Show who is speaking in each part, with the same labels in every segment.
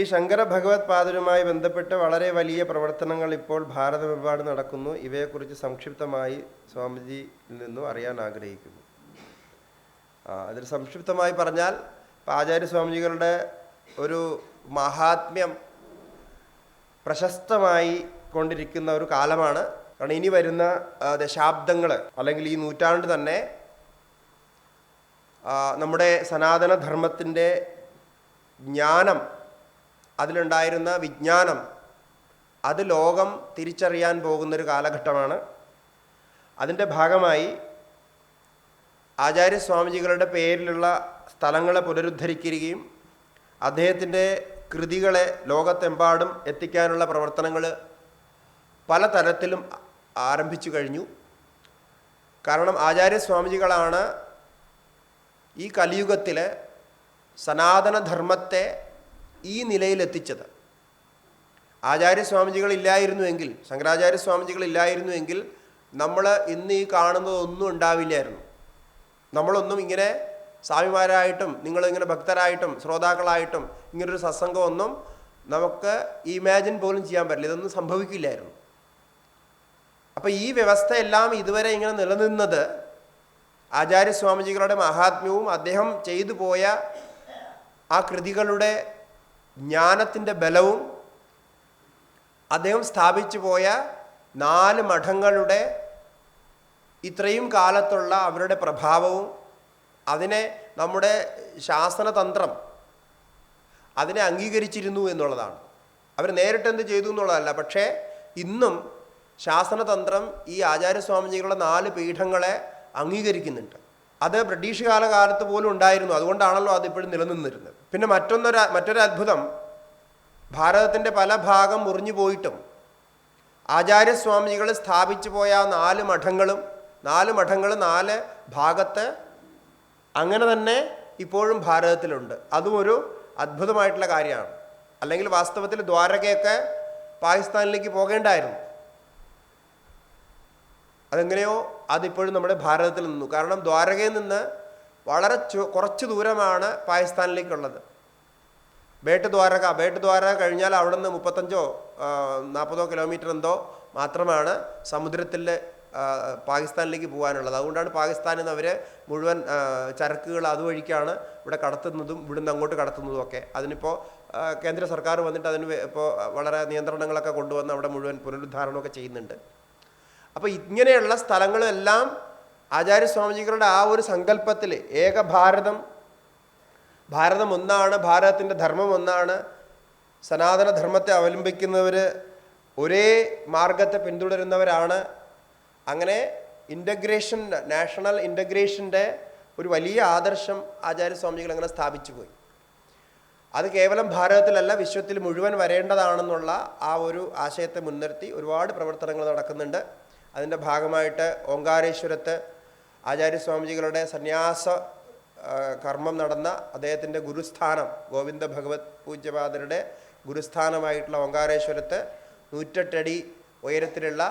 Speaker 1: ഈ ശങ്കര ഭഗവത് പാദരുമായി ബന്ധപ്പെട്ട് വളരെ വലിയ പ്രവർത്തനങ്ങൾ ഇപ്പോൾ ഭാരതമെമ്പാട് നടക്കുന്നു. ഇവയെക്കുറിച്ച് സംക്ഷിപ്തമായി സ്വാമിജിയിൽ നിന്നും അറിയാൻ ആഗ്രഹിക്കുന്നു. അതിൽ സംക്ഷിപ്തമായി പറഞ്ഞാൽ ആചാര്യസ്വാമിജികളുടെ ഒരു മഹാത്മ്യം പ്രശസ്തമായി കൊണ്ടിരിക്കുന്ന ഒരു കാലമാണ്. കാരണം ഇനി വരുന്ന ദശാബ്ദങ്ങൾ അല്ലെങ്കിൽ ഈ നൂറ്റാണ്ട് തന്നെ നമ്മുടെ സനാതനധർമ്മത്തിന്റെ ജ്ഞാനം അതിലുണ്ടായിരുന്ന വിജ്ഞാനം അത് ലോകം തിരിച്ചറിയാൻ പോകുന്നൊരു കാലഘട്ടമാണ്. അതിന്റെ ഭാഗമായി ആചാര്യസ്വാമിജികളുടെ പേരിലുള്ള സ്ഥലങ്ങളെ പുനരുദ്ധരിക്കുകയും അദ്ദേഹത്തിന്റെ കൃതികളെ ലോകത്തെമ്പാടും എത്തിക്കാനുള്ള പ്രവർത്തനങ്ങൾ പല പലതരത്തിലും ആരംഭിച്ചു കഴിഞ്ഞു. കാരണം ആചാര്യസ്വാമിജികളാണ് ഈ കലിയുഗത്തിലെ സനാതനധർമ്മത്തെ ഈ നിലയിലെത്തിച്ചത്. ആചാര്യസ്വാമിജികളില്ലായിരുന്നുവെങ്കിൽ ശങ്കരാചാര്യസ്വാമിജികളില്ലായിരുന്നുവെങ്കിൽ നമ്മൾ ഇന്ന് ഈ കാണുന്നതൊന്നും ഉണ്ടാവില്ലായിരുന്നു. നമ്മളൊന്നും ഇങ്ങനെ സ്വാമിമാരായിട്ടും നിങ്ങളിങ്ങനെ ഭക്തരായിട്ടും ശ്രോതാക്കളായിട്ടും ഇങ്ങനൊരു സത്സംഗമൊന്നും നമുക്ക് ഇമാജിൻ പോലും ചെയ്യാൻ പറ്റില്ല. ഇതൊന്നും സംഭവിക്കില്ലായിരുന്നു. അപ്പം ഈ വ്യവസ്ഥയെല്ലാം ഇതുവരെ ഇങ്ങനെ നിലനിന്നത് ആചാര്യസ്വാമിജികളുടെ മഹാത്മ്യവും അദ്ദേഹം ചെയ്തു പോയ ആ കൃതികളുടെ ജ്ഞാനത്തിന്റെ ബലവും അദ്ദേഹം സ്ഥാപിച്ചു പോയ നാല് മഠങ്ങളുടെ ഇത്രയും കാലത്തുള്ള അവരുടെ പ്രഭാവവും അതിനെ നമ്മുടെ ശാസനതന്ത്രം അതിനെ അംഗീകരിച്ചിരുന്നു എന്നുള്ളതാണ്. അവർ നേരിട്ട് എന്ത് ചെയ്തു എന്നുള്ളതല്ല പക്ഷേ ഇന്നും ശാസനതന്ത്രം ഈ ആചാര്യസ്വാമിജികളുടെ നാല് പീഠങ്ങളെ അംഗീകരിക്കുന്നുണ്ട്. അത് ബ്രിട്ടീഷ് കാലകാലത്ത് പോലും ഉണ്ടായിരുന്നു. അതുകൊണ്ടാണല്ലോ അത് ഇപ്പോഴും നിലനിന്നിരുന്നത്. പിന്നെ മറ്റൊന്നൊരു മറ്റൊരു അത്ഭുതം ഭാരതത്തിന്റെ പല ഭാഗം മുറിഞ്ഞു പോയിട്ടും ആചാര്യസ്വാമികൾ സ്ഥാപിച്ചു പോയ നാല് മഠങ്ങളും നാല് മഠങ്ങൾ നാല് ഭാഗത്ത് അങ്ങനെ തന്നെ ഇപ്പോഴും ഭാരതത്തിലുണ്ട്. അതും ഒരു അത്ഭുതമായിട്ടുള്ള കാര്യമാണ്. അല്ലെങ്കിൽ വാസ്തവത്തിൽ ദ്വാരകയൊക്കെ പാകിസ്ഥാനിലേക്ക് പോകേണ്ടായിരുന്നു. അതെങ്ങനെയോ അതിപ്പോഴും നമ്മുടെ ഭാരതത്തിൽ നിന്നു. കാരണം ദ്വാരകയിൽ നിന്ന് വളരെ കുറച്ച് ദൂരമാണ് പാകിസ്ഥാനിലേക്കുള്ളത്. ബേട്ട് ദ്വാരക ബേട്ട് ദ്വാരക കഴിഞ്ഞാൽ അവിടെ നിന്ന് മുപ്പത്തഞ്ചോ നാൽപ്പതോ കിലോമീറ്റർ എന്തോ മാത്രമാണ് സമുദ്രത്തിൽ പാകിസ്ഥാനിലേക്ക് പോകാനുള്ളത്. അതുകൊണ്ടാണ് പാകിസ്ഥാനിൽ നിന്ന് അവർ മുഴുവൻ ചരക്കുകൾ അതുവഴിക്കാണ് ഇവിടെ കടത്തുന്നതും ഇവിടുന്ന് അങ്ങോട്ട് കടത്തുന്നതും ഒക്കെ. അതിനിപ്പോൾ കേന്ദ്ര സർക്കാർ വന്നിട്ട് അതിന് ഇപ്പോൾ വളരെ നിയന്ത്രണങ്ങളൊക്കെ കൊണ്ടുവന്ന് അവിടെ മുഴുവൻ പുനരുദ്ധാരണമൊക്കെ ചെയ്യുന്നുണ്ട്. അപ്പോൾ ഇങ്ങനെയുള്ള സ്ഥലങ്ങളെല്ലാം ആചാര്യസ്വാമിജികളുടെ ആ ഒരു സങ്കല്പത്തിൽ ഏക ഭാരതം ഒന്നാണ് ഭാരതത്തിന്റെ ധർമ്മം ഒന്നാണ് സനാതനധർമ്മത്തെ അവലംബിക്കുന്നവർ ഒരേ മാർഗത്തെ പിന്തുടരുന്നവരാണ്. അങ്ങനെ ഇന്റഗ്രേഷൻ നാഷണൽ ഇന്റഗ്രേഷന്റെ ഒരു വലിയ ആദർശം ആചാര്യസ്വാമികൾ അങ്ങനെ സ്ഥാപിച്ചു പോയി. അത് കേവലം ഭാരതത്തിലല്ല വിശ്വത്തിൽ മുഴുവൻ വരേണ്ടതാണെന്നുള്ള ആ ഒരു ആശയത്തെ മുൻനിർത്തി ഒരുപാട് പ്രവർത്തനങ്ങൾ നടക്കുന്നുണ്ട്. അതിന്റെ ഭാഗമായിട്ട് ഓങ്കാരേശ്വരത്ത് ആചാര്യസ്വാമിജികളുടെ സന്യാസ കർമ്മം നടന്ന അദ്ദേഹത്തിന്റെ ഗുരുസ്ഥാനം ഗോവിന്ദ ഭഗവത് പൂജ്യപാദരുടെ ഗുരുസ്ഥാനമായിട്ടുള്ള ഓങ്കാരേശ്വരത്ത് നൂറ്റെട്ടടി ഉയരത്തിലുള്ള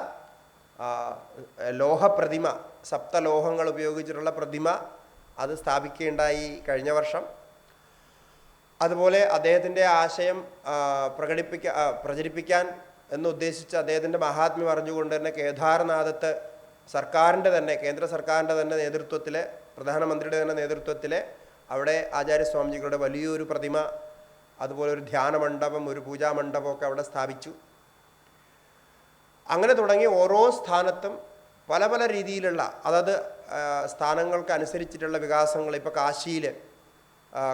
Speaker 1: ലോഹപ്രതിമ സപ്തലോഹങ്ങൾ ഉപയോഗിച്ചിട്ടുള്ള പ്രതിമ അത് സ്ഥാപിക്കുകയുണ്ടായി കഴിഞ്ഞ വർഷം. അതുപോലെ അദ്ദേഹത്തിന്റെ ആശയം പ്രകടിപ്പിക്ക പ്രചരിപ്പിക്കാൻ എന്നുദ്ദേശിച്ച് അദ്ദേഹത്തിന്റെ മഹാത്മ്യം അറിഞ്ഞുകൊണ്ട് തന്നെ കേദാർനാഥത്ത് സർക്കാരിന്റെ തന്നെ കേന്ദ്ര സർക്കാരിന്റെ തന്നെ നേതൃത്വത്തിൽ പ്രധാനമന്ത്രിയുടെ തന്നെ നേതൃത്വത്തിൽ അവിടെ ആചാര്യസ്വാമിജികളുടെ വലിയൊരു പ്രതിമ അതുപോലെ ഒരു ധ്യാന മണ്ഡപം ഒരു പൂജാ മണ്ഡപമൊക്കെ അവിടെ സ്ഥാപിച്ചു. അങ്ങനെ തുടങ്ങി ഓരോ സ്ഥാനത്തും പല പല രീതിയിലുള്ള അതായത് സ്ഥാനങ്ങൾക്ക് അനുസരിച്ചിട്ടുള്ള വികാസങ്ങൾ. ഇപ്പോൾ കാശിയിൽ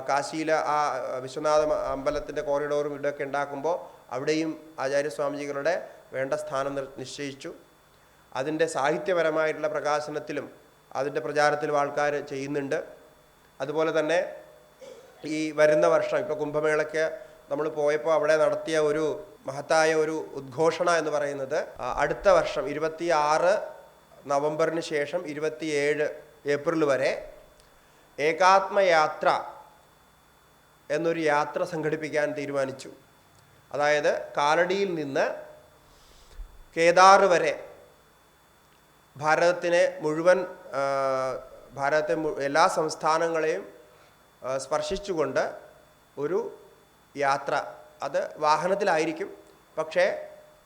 Speaker 1: കാശിയിൽ ആ വിശ്വനാഥ അമ്പലത്തിന്റെ കോറിഡോറും ഇതൊക്കെ ഉണ്ടാക്കുമ്പോൾ അവിടെയും ആചാര്യസ്വാമിജികളുടെ വേണ്ട സ്ഥാനം നിശ്ചയിച്ചു. അതിന്റെ സാഹിത്യപരമായിട്ടുള്ള പ്രകാശനത്തിലും അതിന്റെ പ്രചാരത്തിലും ആൾക്കാർ ചെയ്യുന്നുണ്ട്. അതുപോലെ തന്നെ ഈ വരുന്ന വർഷം ഇപ്പോൾ കുംഭമേളയ്ക്ക് നമ്മൾ പോയപ്പോൾ അവിടെ നടത്തിയ ഒരു മഹത്തായ ഒരു ഉദ്ഘോഷണ എന്ന് പറയുന്നത് അടുത്ത വർഷം ഇരുപത്തി ആറ് നവംബറിന് ശേഷം ഇരുപത്തിയേഴ് ഏപ്രിൽ വരെ ഏകാത്മയാത്ര എന്നൊരു യാത്ര സംഘടിപ്പിക്കാൻ തീരുമാനിച്ചു. അതായത് കാലടിയിൽ നിന്ന് കേദാർ വരെ ഭാരതത്തിനെ മുഴുവൻ ഭാരതത്തെ എല്ലാ സംസ്ഥാനങ്ങളെയും സ്പർശിച്ചുകൊണ്ട് ഒരു യാത്ര. അത് വാഹനത്തിലായിരിക്കും. പക്ഷേ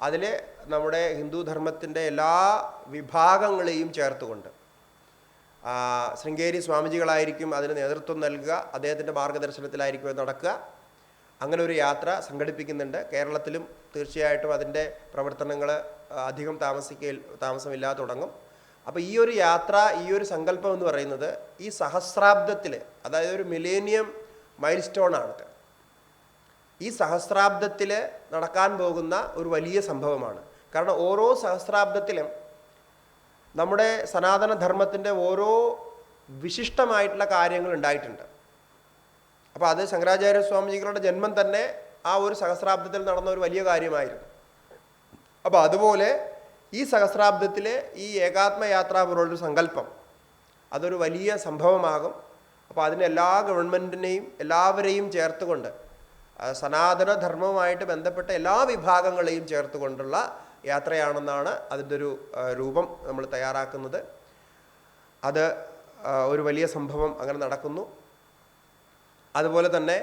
Speaker 1: അതിൽ നമ്മുടെ ഹിന്ദു ധർമ്മത്തിന്റെ എല്ലാ വിഭാഗങ്ങളെയും ചേർത്തുകൊണ്ട് ശൃംഗേരി സ്വാമിജികളായിരിക്കും അതിന് നേതൃത്വം നൽകുക അദ്ദേഹത്തിന്റെ മാർഗദർശനത്തിലായിരിക്കും നടക്കുക. അങ്ങനെ ഒരു യാത്ര സംഘടിപ്പിക്കുന്നുണ്ട്. കേരളത്തിലും തീർച്ചയായിട്ടും അതിന്റെ പ്രവർത്തനങ്ങൾ അധികം താമസിക്ക താമസമില്ലാതെ തുടങ്ങും. അപ്പോൾ ഈ ഒരു യാത്ര ഈ ഒരു സങ്കല്പം എന്ന് പറയുന്നത് ഈ സഹസ്രാബ്ദത്തിൽ അതായത് ഒരു മിലേനിയം മൈൽ സ്റ്റോൺ ആണ് ഈ സഹസ്രാബ്ദത്തിൽ നടക്കാൻ പോകുന്ന ഒരു വലിയ സംഭവമാണ്. കാരണം ഓരോ സഹസ്രാബ്ദത്തിലും നമ്മുടെ സനാതന ധർമ്മത്തിന്റെ ഓരോ വിശിഷ്ടമായിട്ടുള്ള കാര്യങ്ങൾ ഉണ്ടായിട്ടുണ്ട്. അപ്പോൾ അത് ശങ്കരാചാര്യ സ്വാമിജികളുടെ ജന്മം തന്നെ ആ ഒരു സഹസ്രാബ്ദത്തിൽ നടന്ന ഒരു വലിയ കാര്യമായിരുന്നു. അപ്പോൾ അതുപോലെ ഈ സഹസ്രാബ്ദത്തിലെ ഈ ഏകാത്മയാത്ര പോലുള്ളൊരു സങ്കല്പം അതൊരു വലിയ സംഭവമാകും. അപ്പോൾ അതിന് എല്ലാ ഗവൺമെന്റിനെയും എല്ലാവരെയും ചേർത്തുകൊണ്ട് സനാതനധർമ്മവുമായിട്ട് സനാതന ധർമ്മവുമായിട്ട് ബന്ധപ്പെട്ട എല്ലാ വിഭാഗങ്ങളെയും ചേർത്തുകൊണ്ടുള്ള യാത്രയാണെന്നാണ് അതിന്റെ ഒരു രൂപം നമ്മൾ തയ്യാറാക്കുന്നത്. അത് ഒരു വലിയ സംഭവം അങ്ങനെ നടക്കുന്നു. അതുപോലെ തന്നെ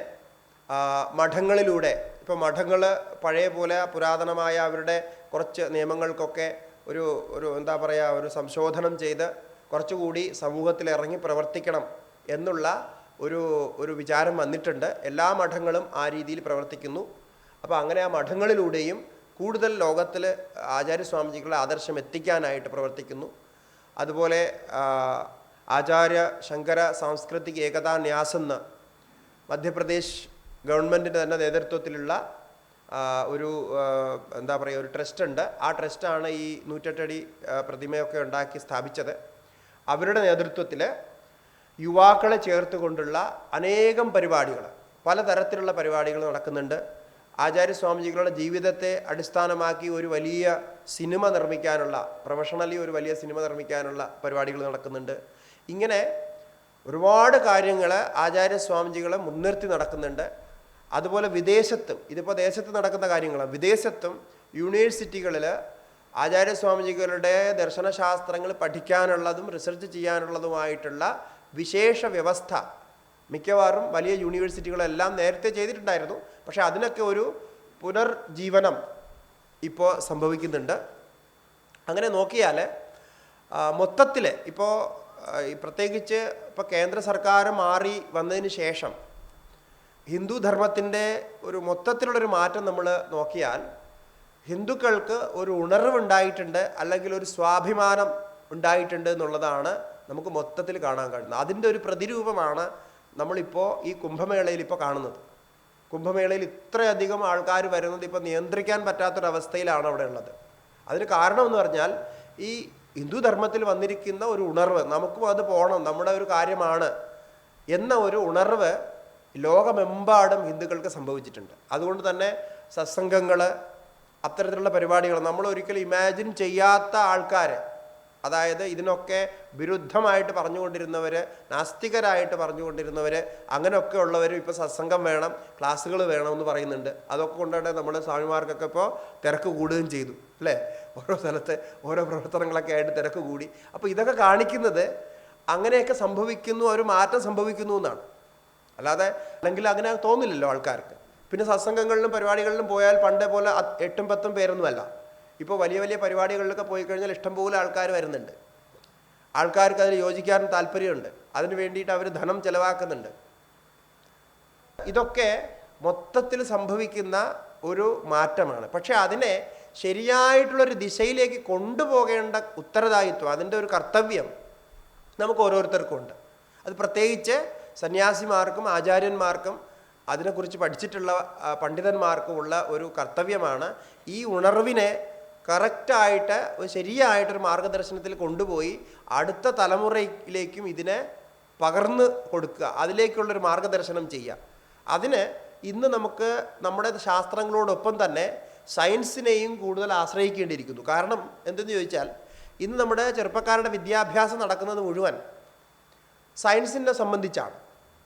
Speaker 1: മഠങ്ങളിലൂടെ ഇപ്പോൾ മഠങ്ങൾ പഴയ പോലെ പുരാതനമായ അവരുടെ കുറച്ച് നിയമങ്ങൾക്കൊക്കെ ഒരു ഒരു എന്താ പറയുക ഒരു സംശോധനം ചെയ്ത് കുറച്ചുകൂടി സമൂഹത്തിൽ ഇറങ്ങി പ്രവർത്തിക്കണം എന്നുള്ള ഒരു ഒരു വിചാരം വന്നിട്ടുണ്ട്. എല്ലാ മഠങ്ങളും ആ രീതിയിൽ പ്രവർത്തിക്കുന്നു. അപ്പോൾ അങ്ങനെ ആ മഠങ്ങളിലൂടെയും കൂടുതൽ ലോകത്തിൽ ആചാര്യസ്വാമിജികളുടെ ആദർശം എത്തിക്കാനായിട്ട് പ്രവർത്തിക്കുന്നു. അതുപോലെ ആചാര്യ ശങ്കര സാംസ്കൃതിക ഏകതാ ന്യാസെന്ന് മധ്യപ്രദേശ് ഗവൺമെന്റിന്റെ തന്നെ നേതൃത്വത്തിലുള്ള ഒരു എന്താ പറയുക ഒരു ട്രസ്റ്റ് ഉണ്ട് ആ ട്രസ്റ്റാണ് ഈ നൂറ്റെട്ടടി പ്രതിമയൊക്കെ ഉണ്ടാക്കി സ്ഥാപിച്ചത്. അവരുടെ നേതൃത്വത്തിൽ യുവാക്കളെ ചേർത്ത് കൊണ്ടുള്ള അനേകം പരിപാടികൾ പലതരത്തിലുള്ള പരിപാടികൾ നടക്കുന്നുണ്ട്. ആചാര്യസ്വാമിജികളുടെ ജീവിതത്തെ അടിസ്ഥാനമാക്കി ഒരു വലിയ സിനിമ നിർമ്മിക്കാനുള്ള പ്രൊഫഷണലി ഒരു വലിയ സിനിമ നിർമ്മിക്കാനുള്ള പരിപാടികൾ നടക്കുന്നുണ്ട്. ഇങ്ങനെ ഒരുപാട് കാര്യങ്ങൾ ആചാര്യസ്വാമിജികളെ മുൻനിർത്തി നടക്കുന്നുണ്ട്. അതുപോലെ വിദേശത്തും ഇതിപ്പോൾ ദേശത്ത് നടക്കുന്ന കാര്യങ്ങളാണ് വിദേശത്തും യൂണിവേഴ്സിറ്റികളിൽ ആചാര്യസ്വാമിജികളുടെ ദർശനശാസ്ത്രങ്ങൾ പഠിക്കാനുള്ളതും റിസർച്ച് ചെയ്യാനുള്ളതുമായിട്ടുള്ള വിശേഷ വ്യവസ്ഥ മിക്കവാറും വലിയ യൂണിവേഴ്സിറ്റികളെല്ലാം നേരത്തെ ചെയ്തിട്ടുണ്ടായിരുന്നു. പക്ഷേ അതിനൊക്കെ ഒരു പുനർജീവനം ഇപ്പോൾ സംഭവിക്കുന്നുണ്ട്. അങ്ങനെ നോക്കിയാൽ മൊത്തത്തിൽ ഇപ്പോൾ പ്രത്യേകിച്ച് ഇപ്പോൾ കേന്ദ്ര സർക്കാർ മാറി വന്നതിന് ശേഷം ഹിന്ദു ധർമ്മത്തിന്റെ ഒരു മൊത്തത്തിലുള്ളൊരു മാറ്റം നമ്മൾ നോക്കിയാൽ ഹിന്ദുക്കൾക്ക് ഒരു ഉണർവുണ്ടായിട്ടുണ്ട് അല്ലെങ്കിൽ ഒരു സ്വാഭിമാനം ഉണ്ടായിട്ടുണ്ട് എന്നുള്ളതാണ് നമുക്ക് മൊത്തത്തിൽ കാണാൻ കഴിയുന്നത്. അതിന്റെ ഒരു പ്രതിരൂപമാണ് നമ്മളിപ്പോൾ ഈ കുംഭമേളയിൽ ഇപ്പോൾ കാണുന്നത്. കുംഭമേളയിൽ ഇത്രയധികം ആൾക്കാർ വരുന്നത് ഇപ്പോൾ നിയന്ത്രിക്കാൻ പറ്റാത്തൊരവസ്ഥയിലാണ് അവിടെ ഉള്ളത്. അതിന് കാരണം എന്ന് പറഞ്ഞാൽ ഈ ഹിന്ദു ധർമ്മത്തിൽ വന്നിരിക്കുന്ന ഒരു ഉണർവ് നമുക്കും അത് പോകണം നമ്മുടെ ഒരു കാര്യമാണ് എന്ന ഒരു ഉണർവ് ലോകമെമ്പാടും ഹിന്ദുക്കൾക്ക് സംഭവിച്ചിട്ടുണ്ട്. അതുകൊണ്ട് തന്നെ സത്സംഗങ്ങൾ അത്തരത്തിലുള്ള പരിപാടികൾ നമ്മൾ ഒരിക്കലും ഇമാജിൻ ചെയ്യാത്ത ആൾക്കാർ അതായത് ഇതിനൊക്കെ വിരുദ്ധമായിട്ട് പറഞ്ഞുകൊണ്ടിരുന്നവർ നാസ്തികരായിട്ട് പറഞ്ഞുകൊണ്ടിരുന്നവർ അങ്ങനെയൊക്കെ ഉള്ളവരും ഇപ്പോൾ സത്സംഗം വേണം ക്ലാസ്സുകൾ വേണമെന്ന് പറയുന്നുണ്ട്. അതൊക്കെ കൊണ്ടാണ് നമ്മുടെ സ്വാമിമാർക്കൊക്കെ ഇപ്പോൾ തിരക്ക് കൂടുകയും ചെയ്തു അല്ലേ? ഓരോ സ്ഥലത്ത് ഓരോ പ്രവർത്തനങ്ങളൊക്കെ ആയിട്ട് തിരക്ക് കൂടി. അപ്പോൾ ഇതൊക്കെ കാണിക്കുന്നത് അങ്ങനെയൊക്കെ സംഭവിക്കുന്നു ഒരു മാറ്റം സംഭവിക്കുന്നു എന്നാണ്. അല്ലാതെ അല്ലെങ്കിൽ അങ്ങനെ തോന്നില്ലല്ലോ ആൾക്കാർക്ക്. പിന്നെ സത്സംഗങ്ങളിലും പരിപാടികളിലും പോയാൽ പണ്ടേ പോലെ എട്ടും പത്തും പേരൊന്നുമല്ല. ഇപ്പോൾ വലിയ വലിയ പരിപാടികളിലൊക്കെ പോയി കഴിഞ്ഞാൽ ഇഷ്ടംപോലെ ആൾക്കാർ വരുന്നുണ്ട്. ആൾക്കാർക്ക് അതിൽ യോജിക്കാനും താല്പര്യമുണ്ട്. അതിന് വേണ്ടിയിട്ട് അവർ ധനം ചെലവാക്കുന്നുണ്ട്. ഇതൊക്കെ മൊത്തത്തിൽ സംഭവിക്കുന്ന ഒരു മാറ്റമാണ്. പക്ഷേ അതിനെ ശരിയായിട്ടുള്ളൊരു ദിശയിലേക്ക് കൊണ്ടുപോകേണ്ട ഉത്തരദായിത്വം അതിന്റെ ഒരു കർത്തവ്യം നമുക്ക് ഓരോരുത്തർക്കും ഉണ്ട്. അത് പ്രത്യേകിച്ച് സന്യാസിമാർക്കും ആചാര്യന്മാർക്കും അതിനെക്കുറിച്ച് പഠിച്ചിട്ടുള്ള പണ്ഡിതന്മാർക്കും ഉള്ള ഒരു കർത്തവ്യമാണ് ഈ ഉണർവിനെ കറക്റ്റായിട്ട് ഒരു ശരിയായിട്ടൊരു മാർഗദർശനത്തിൽ കൊണ്ടുപോയി അടുത്ത തലമുറയിലേക്കും ഇതിനെ പകർന്ന് കൊടുക്കുക. അതിലേക്കുള്ളൊരു മാർഗദർശനം ചെയ്യുക. അതിന് ഇന്ന് നമുക്ക് നമ്മുടെ ശാസ്ത്രങ്ങളോടൊപ്പം തന്നെ സയൻസിനെയും കൂടുതൽ ആശ്രയിക്കേണ്ടിയിരിക്കുന്നു. കാരണം എന്തെന്ന് ചോദിച്ചാൽ ഇന്ന് നമ്മുടെ ചെറുപ്പക്കാരുടെ വിദ്യാഭ്യാസം നടക്കുന്നത് മുഴുവൻ സയൻസിനെ സംബന്ധിച്ചാണ്.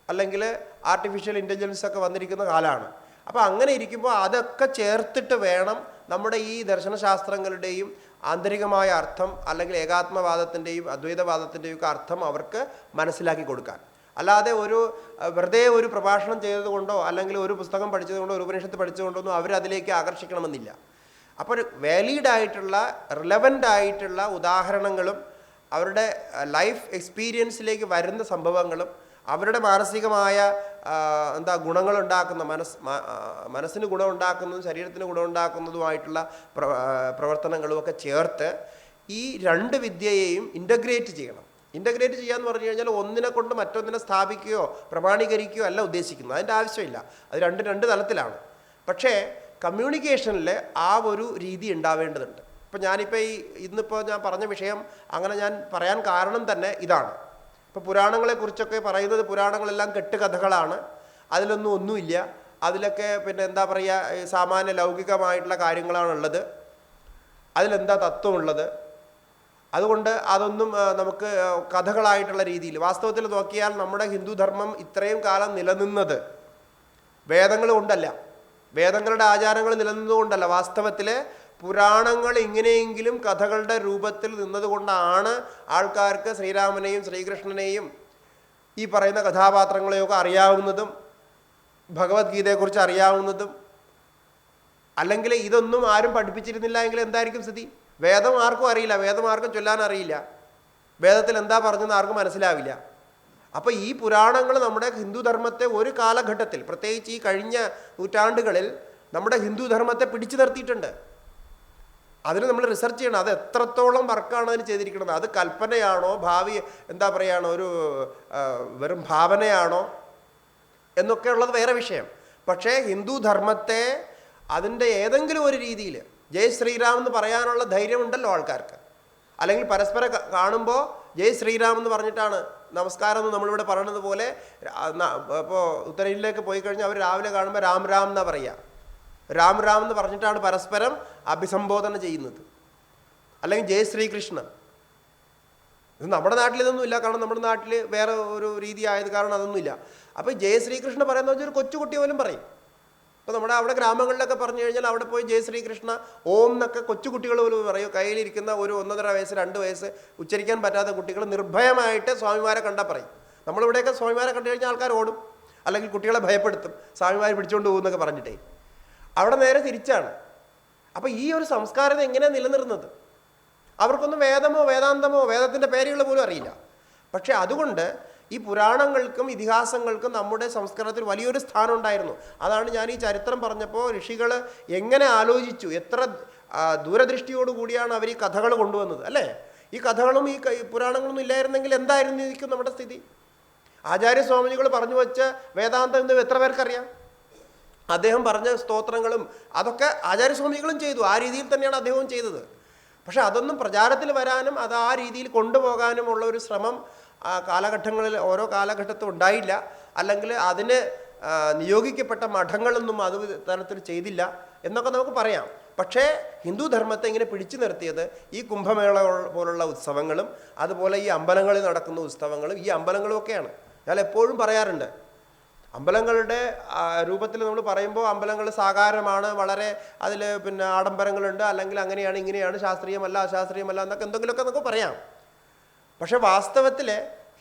Speaker 1: അല്ലെങ്കിൽ ആർട്ടിഫിഷ്യൽ ഇന്റലിജൻസ് ഒക്കെ വന്നിരിക്കുന്ന കാലമാണ്. അപ്പോൾ അങ്ങനെ ഇരിക്കുമ്പോൾ അതൊക്കെ ചേർത്തിട്ട് വേണം നമ്മുടെ ഈ ദർശനശാസ്ത്രങ്ങളുടെയും ആന്തരികമായ അർത്ഥം അല്ലെങ്കിൽ ഏകാത്മവാദത്തിന്റെയും അദ്വൈതവാദത്തിന്റെയും ഒക്കെ അർത്ഥം അവർക്ക് മനസ്സിലാക്കി കൊടുക്കാൻ. അല്ലാതെ ഒരു വെറുതെ ഒരു പ്രഭാഷണം ചെയ്തതുകൊണ്ടോ അല്ലെങ്കിൽ ഒരു പുസ്തകം പഠിച്ചതുകൊണ്ടോ ഒരു ഉപനിഷത്ത് പഠിച്ചതുകൊണ്ടോ ഒന്നും അവരതിലേക്ക് ആകർഷിക്കണമെന്നില്ല. അപ്പോൾ വാലിഡ് ആയിട്ടുള്ള റിലവന്റ് ആയിട്ടുള്ള ഉദാഹരണങ്ങളും അവരുടെ ലൈഫ് എക്സ്പീരിയൻസിലേക്ക് വരുന്ന സംഭവങ്ങളും അവരുടെ മാനസികമായ എന്താ ഗുണങ്ങളുണ്ടാക്കുന്ന മനസ് മനസ്സിന് ഗുണമുണ്ടാക്കുന്നതും ശരീരത്തിന് ഗുണമുണ്ടാക്കുന്നതുമായിട്ടുള്ള പ്ര പ്രവർത്തനങ്ങളും ഒക്കെ ചേർത്ത് ഈ രണ്ട് വിദ്യയെയും ഇന്റഗ്രേറ്റ് ചെയ്യണം. ഇന്റഗ്രേറ്റ് ചെയ്യാന്ന് പറഞ്ഞു കഴിഞ്ഞാൽ ഒന്നിനെ കൊണ്ട് മറ്റൊന്നിനെ സ്ഥാപിക്കുകയോ പ്രമാണീകരിക്കുകയോ അല്ല ഉദ്ദേശിക്കുന്നത്. അതിന്റെ ആവശ്യമില്ല. അത് രണ്ട് രണ്ട് തലത്തിലാണ്. പക്ഷേ കമ്മ്യൂണിക്കേഷനിൽ ആ ഒരു രീതി ഉണ്ടാവേണ്ടതുണ്ട്. ഇപ്പം ഞാനിപ്പോൾ ഈ ഇന്നിപ്പോൾ ഞാൻ പറഞ്ഞ വിഷയം അങ്ങനെ ഞാൻ പറയാൻ കാരണം തന്നെ ഇതാണ്. ഇപ്പോൾ പുരാണങ്ങളെക്കുറിച്ചൊക്കെ പറയുന്നത് പുരാണങ്ങളെല്ലാം കെട്ടുകഥകളാണ്. അതിലൊന്നും ഒന്നുമില്ല. അതിലൊക്കെ പിന്നെ എന്താ പറയുക സാമാന്യ ലൗകികമായിട്ടുള്ള കാര്യങ്ങളാണുള്ളത്. അതിലെന്താ തത്വമുള്ളത്? അതുകൊണ്ട് അതൊന്നും നമുക്ക് കഥകളായിട്ടുള്ള രീതിയിൽ വാസ്തവത്തിൽ നോക്കിയാൽ നമ്മുടെ ഹിന്ദുധർമ്മം ഇത്രയും കാലം നിലനിന്നത് വേദങ്ങൾ കൊണ്ടല്ല. വേദങ്ങളുടെ ആചാരങ്ങൾ നിലനിന്നുകൊണ്ടല്ല വാസ്തവത്തിൽ പുരാണങ്ങൾ ഇങ്ങനെയെങ്കിലും കഥകളുടെ രൂപത്തിൽ നിന്നതുകൊണ്ടാണ് ആൾക്കാർക്ക് ശ്രീരാമനെയും ശ്രീകൃഷ്ണനെയും ഈ പറയുന്ന കഥാപാത്രങ്ങളെയൊക്കെ അറിയാവുന്നതും ഭഗവത്ഗീതയെക്കുറിച്ച് അറിയാവുന്നതും. അല്ലെങ്കിൽ ഇതൊന്നും ആരും പഠിപ്പിച്ചിരുന്നില്ല എങ്കിൽ എന്തായിരിക്കും സ്ഥിതി? വേദം ആർക്കും അറിയില്ല. വേദം ആർക്കും ചൊല്ലാൻ അറിയില്ല. വേദത്തിൽ എന്താ പറഞ്ഞെന്ന് ആർക്കും മനസ്സിലാവില്ല. അപ്പോൾ ഈ പുരാണങ്ങൾ നമ്മുടെ ഹിന്ദുധർമ്മത്തെ ഒരു കാലഘട്ടത്തിൽ പ്രത്യേകിച്ച് ഈ കഴിഞ്ഞ നൂറ്റാണ്ടുകളിൽ നമ്മുടെ ഹിന്ദുധർമ്മത്തെ പിടിച്ചു നിർത്തിയിട്ടുണ്ട്. അതിന് നമ്മൾ റിസർച്ച് ചെയ്യണം. അത് എത്രത്തോളം വർക്കാണ് അതിന് ചെയ്തിരിക്കുന്നത്? അത് കൽപ്പനയാണോ? ഭാവി എന്താ പറയുകയാണ് ഒരു വെറും ഭാവനയാണോ? എന്നൊക്കെ ഉള്ളത് വേറെ വിഷയം. പക്ഷേ ഹിന്ദു ധർമ്മത്തെ അതിന്റെ ഏതെങ്കിലും ഒരു രീതിയിൽ ജയ് ശ്രീറാം എന്ന് പറയാനുള്ള ധൈര്യമുണ്ടല്ലോ ആൾക്കാർക്ക്. അല്ലെങ്കിൽ പരസ്പരം കാണുമ്പോൾ ജയ് ശ്രീറാം എന്ന് പറഞ്ഞിട്ടാണ് നമസ്കാരം എന്ന് നമ്മളിവിടെ പറയുന്നത് പോലെ ഇപ്പോൾ ഉത്തരേന്ത്യയിലേക്ക് പോയി കഴിഞ്ഞാൽ അവർ രാവിലെ കാണുമ്പോൾ രാം രാം എന്നാണ് പറയുക രാം രാം എന്ന് പറഞ്ഞിട്ടാണ് പരസ്പരം അഭിസംബോധന ചെയ്യുന്നത്. അല്ലെങ്കിൽ ജയ് ശ്രീകൃഷ്ണ ഇത് നമ്മുടെ നാട്ടിൽ ഇതൊന്നും ഇല്ല. കാരണം നമ്മുടെ നാട്ടിൽ വേറെ ഒരു രീതി ആയത് കാരണം അതൊന്നുമില്ല അപ്പോൾ ജയ ശ്രീകൃഷ്ണ പറയുന്ന വെച്ചാൽ ഒരു കൊച്ചുകുട്ടി പോലും പറയും. ഇപ്പോൾ നമ്മുടെ അവിടെ ഗ്രാമങ്ങളിലൊക്കെ പറഞ്ഞു കഴിഞ്ഞാൽ അവിടെ പോയി ജയ ശ്രീകൃഷ്ണ ഓം എന്നൊക്കെ കൊച്ചുകുട്ടികൾ പോലും പറയും. കയ്യിലിരിക്കുന്ന ഒരു ഒന്നര വയസ്സ് രണ്ട് വയസ്സ് ഉച്ചരിക്കാൻ പറ്റാത്ത കുട്ടികൾ നിർഭയമായിട്ട് സ്വാമിമാരെ കണ്ടാൽ പറയും. നമ്മളിവിടെയൊക്കെ സ്വാമിമാരെ കണ്ടു കഴിഞ്ഞാൽ ആൾക്കാർ ഓടും. അല്ലെങ്കിൽ കുട്ടികളെ ഭയപ്പെടുത്തും. സ്വാമിമാരെ പിടിച്ചുകൊണ്ട് പോകുന്നൊക്കെ പറഞ്ഞിട്ടേ. അവിടെ നേരെ തിരിച്ചാണ്. അപ്പോൾ ഈ ഒരു സംസ്കാരം എങ്ങനെയാണ് നിലനിർന്നത്? അവർക്കൊന്നും വേദമോ വേദാന്തമോ വേദത്തിന്റെ പേരുകൾ പോലും അറിയില്ല. പക്ഷേ അതുകൊണ്ട് ഈ പുരാണങ്ങൾക്കും ഇതിഹാസങ്ങൾക്കും നമ്മുടെ സംസ്കാരത്തിൽ വലിയൊരു സ്ഥാനം ഉണ്ടായിരുന്നു അതാണ് ഞാൻ ഈ ചരിത്രം പറഞ്ഞപ്പോൾ ഋഷികൾ എങ്ങനെ ആലോചിച്ചു? എത്ര ദൂരദൃഷ്ടിയോട് കൂടിയാണ് അവർ ഈ കഥകൾ കൊണ്ടുവന്നത് അല്ലേ? ഈ കഥകളും ഈ പുരാണങ്ങളൊന്നും ഇല്ലായിരുന്നെങ്കിൽ എന്തായിരുന്നിരിക്കും നമ്മുടെ സ്ഥിതി? ആചാര്യസ്വാമികൾ പറഞ്ഞു വെച്ച വേദാന്തം എന്ന് എത്ര പേർക്കറിയാം? അദ്ദേഹം പറഞ്ഞ സ്തോത്രങ്ങളും അതൊക്കെ ആചാര്യസ്വാമികളും ചെയ്തു. ആ രീതിയിൽ തന്നെയാണ് അദ്ദേഹവും ചെയ്തത്. പക്ഷെ അതൊന്നും പ്രചാരത്തിൽ വരാനും അത് ആ രീതിയിൽ കൊണ്ടുപോകാനും ഉള്ള ഒരു ശ്രമം കാലഘട്ടങ്ങളിൽ ഓരോ കാലഘട്ടത്തും ഉണ്ടായില്ല. അല്ലെങ്കിൽ അതിന് നിയോഗിക്കപ്പെട്ട മഠങ്ങളൊന്നും അത് തരത്തിൽ ചെയ്തില്ല എന്നൊക്കെ നമുക്ക് പറയാം. പക്ഷേ ഹിന്ദു ധർമ്മത്തെ ഇങ്ങനെ പിടിച്ചു നിർത്തിയത് ഈ കുംഭമേള പോലുള്ള ഉത്സവങ്ങളും അതുപോലെ ഈ അമ്പലങ്ങളിൽ നടക്കുന്ന ഉത്സവങ്ങളും ഈ അമ്പലങ്ങളും ഒക്കെയാണ്. ഞാൻ എപ്പോഴും പറയാറുണ്ട് അമ്പലങ്ങളുടെ രൂപത്തിൽ നമ്മൾ പറയുമ്പോൾ അമ്പലങ്ങൾ സാകാരമാണ് വളരെ അതിൽ പിന്നെ ആഡംബരങ്ങളുണ്ട് അല്ലെങ്കിൽ അങ്ങനെയാണ് ഇങ്ങനെയാണ് ശാസ്ത്രീയമല്ല അശാസ്ത്രീയമല്ല എന്നൊക്കെ എന്തെങ്കിലുമൊക്കെ നമുക്ക് പറയാം. പക്ഷെ വാസ്തവത്തിൽ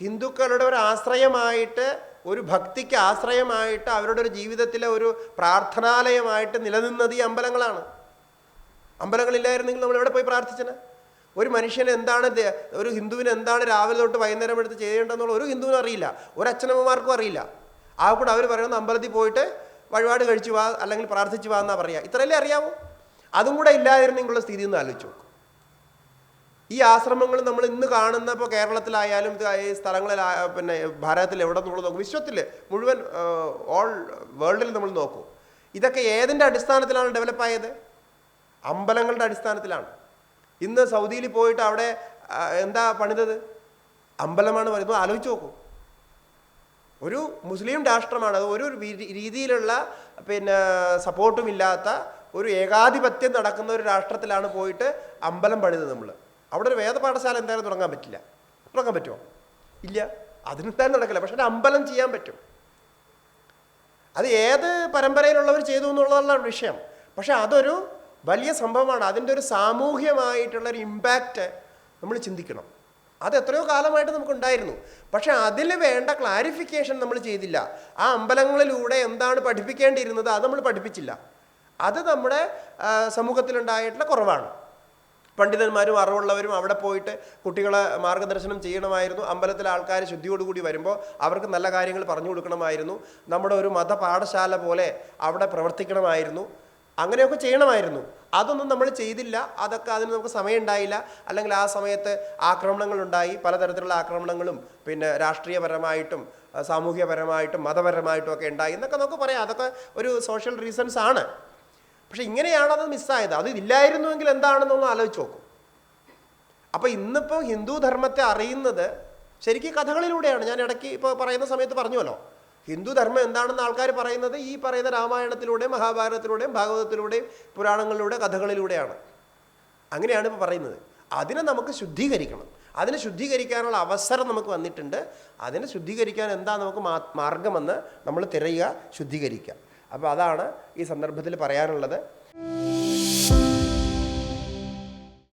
Speaker 1: ഹിന്ദുക്കളുടെ ഒരു ആശ്രയമായിട്ട് ഒരു ഭക്തിക്ക് ആശ്രയമായിട്ട് അവരുടെ ഒരു ജീവിതത്തിലെ ഒരു പ്രാർത്ഥനാലയമായിട്ട് നിലനിന്നത് ഈ അമ്പലങ്ങളാണ്. അമ്പലങ്ങളില്ലായിരുന്നെങ്കിൽ നമ്മൾ എവിടെ പോയി പ്രാർത്ഥിച്ചത്? ഒരു മനുഷ്യന് എന്താണ് ഒരു ഹിന്ദുവിന് എന്താണ് രാവിലെ തൊട്ട് വൈകുന്നേരം എടുത്ത് ചെയ്യേണ്ടതെന്നുള്ള ഒരു ഹിന്ദുവിനും അറിയില്ല ഒരു അച്ഛനമ്മമാർക്കും അറിയില്ല. ആ കൂടെ അവർ പറയുന്നത് അമ്പലത്തിൽ പോയിട്ട് വഴിപാട് കഴിച്ചു വാ അല്ലെങ്കിൽ പ്രാർത്ഥിച്ചു വാ എന്നാ പറയുക. ഇത്രയല്ലേ അറിയാവൂ? അതും കൂടെ ഇല്ലാതിരുന്നെങ്കിലുള്ള സ്ഥിതി ഒന്ന് ആലോചിച്ചു നോക്കും. ഈ ആശ്രമങ്ങൾ നമ്മൾ ഇന്ന് കാണുന്ന ഇപ്പോൾ കേരളത്തിലായാലും ഈ സ്ഥലങ്ങളിൽ പിന്നെ ഭാരതത്തിൽ എവിടെ നമ്മൾ നോക്കും. വിശ്വത്തിൽ മുഴുവൻ ഓൾ വേൾഡിൽ നമ്മൾ നോക്കും. ഇതൊക്കെ ഏതിന്റെ അടിസ്ഥാനത്തിലാണ് ഡെവലപ്പായത് അമ്പലങ്ങളുടെ അടിസ്ഥാനത്തിലാണ്. ഇന്ന് സൗദിയിൽ പോയിട്ട് അവിടെ എന്താ പണിതത്? അമ്പലമാണ് പറയുന്നത് ആലോചിച്ച് നോക്കൂ. ഒരു മുസ്ലിം രാഷ്ട്രമാണ്. അത് ഒരു രീതിയിലുള്ള പിന്നെ സപ്പോർട്ടും ഇല്ലാത്ത ഒരു ഏകാധിപത്യം നടക്കുന്ന ഒരു രാഷ്ട്രത്തിലാണ് പോയിട്ട് അമ്പലം പണിത് നമ്മൾ അവിടെ ഒരു വേദപാഠശാല എന്തായാലും തുടങ്ങാൻ പറ്റില്ല. തുടങ്ങാൻ പറ്റുമോ? ഇല്ല. അതിനെന്തായാലും നടക്കില്ല. പക്ഷെ അമ്പലം ചെയ്യാൻ പറ്റും. അത് ഏത് പരമ്പരയിലുള്ളവർ ചെയ്തു എന്നുള്ളതാണ് വിഷയം. പക്ഷെ അതൊരു വലിയ സംഭവമാണ്. അതിന്റെ ഒരു സാമൂഹ്യമായിട്ടുള്ളൊരു ഇമ്പാക്റ്റ് നമ്മൾ ചിന്തിക്കണം. അത് എത്രയോ കാലമായിട്ട് നമുക്കുണ്ടായിരുന്നു. പക്ഷെ അതിൽ വേണ്ട ക്ലാരിഫിക്കേഷൻ നമ്മൾ ചെയ്തില്ല. ആ അമ്പലങ്ങളിലൂടെ എന്താണ് പഠിപ്പിക്കേണ്ടിയിരുന്നത് അത് നമ്മൾ പഠിപ്പിച്ചില്ല. അത് നമ്മുടെ സമൂഹത്തിലുണ്ടായിട്ടുള്ള കുറവാണ്. പണ്ഡിതന്മാരും അറിവുള്ളവരും അവിടെ പോയിട്ട് കുട്ടികളെ മാർഗദർശനം ചെയ്യണമായിരുന്നു. അമ്പലത്തിലെ ആൾക്കാർ ശുദ്ധിയോടുകൂടി വരുമ്പോൾ അവർക്ക് നല്ല കാര്യങ്ങൾ പറഞ്ഞു കൊടുക്കണമായിരുന്നു. നമ്മുടെ ഒരു മതപാഠശാല പോലെ അവിടെ പ്രവർത്തിക്കണമായിരുന്നു. അങ്ങനെയൊക്കെ ചെയ്യണമായിരുന്നു. അതൊന്നും നമ്മൾ ചെയ്തില്ല. അതൊക്കെ അതിന് നമുക്ക് സമയം ഉണ്ടായില്ല അല്ലെങ്കിൽ ആ സമയത്ത് ആക്രമണങ്ങളുണ്ടായി. പലതരത്തിലുള്ള ആക്രമണങ്ങളും പിന്നെ രാഷ്ട്രീയപരമായിട്ടും സാമൂഹ്യപരമായിട്ടും മതപരമായിട്ടും ഒക്കെ ഉണ്ടായി. എന്നൊക്കെ നമുക്ക് പറയാം. അതൊക്കെ ഒരു സോഷ്യൽ റീസൺസ് ആണ്. പക്ഷെ ഇങ്ങനെയാണ് അത് മിസ്സായത് അത് ഇല്ലായിരുന്നുവെങ്കിൽ എന്താണെന്നൊന്ന് ആലോചിച്ച് നോക്കും. അപ്പോൾ ഇന്നിപ്പോൾ ഹിന്ദു ധർമ്മത്തെ അറിയുന്നത് ശരിക്കും കഥകളിലൂടെയാണ്. ഞാൻ ഇടയ്ക്ക് ഇപ്പോൾ പറയുന്ന സമയത്ത് പറഞ്ഞുവല്ലോ. ഹിന്ദു ധർമ്മം എന്താണെന്ന് ആൾക്കാർ പറയുന്നത് ഈ പറയുന്ന രാമായണത്തിലൂടെയും മഹാഭാരതത്തിലൂടെയും ഭാഗവതത്തിലൂടെയും പുരാണങ്ങളിലൂടെ കഥകളിലൂടെയാണ്. അങ്ങനെയാണ് ഇപ്പോൾ പറയുന്നത്. അതിനെ നമുക്ക് ശുദ്ധീകരിക്കണം. അതിനെ ശുദ്ധീകരിക്കാനുള്ള അവസരം നമുക്ക് വന്നിട്ടുണ്ട്. അതിനെ ശുദ്ധീകരിക്കാൻ എന്താ നമുക്ക് മാർഗമെന്ന് നമ്മൾ തിരയുക ശുദ്ധീകരിക്കുക. അപ്പോൾ അതാണ് ഈ സന്ദർഭത്തിൽ പറയാനുള്ളത്.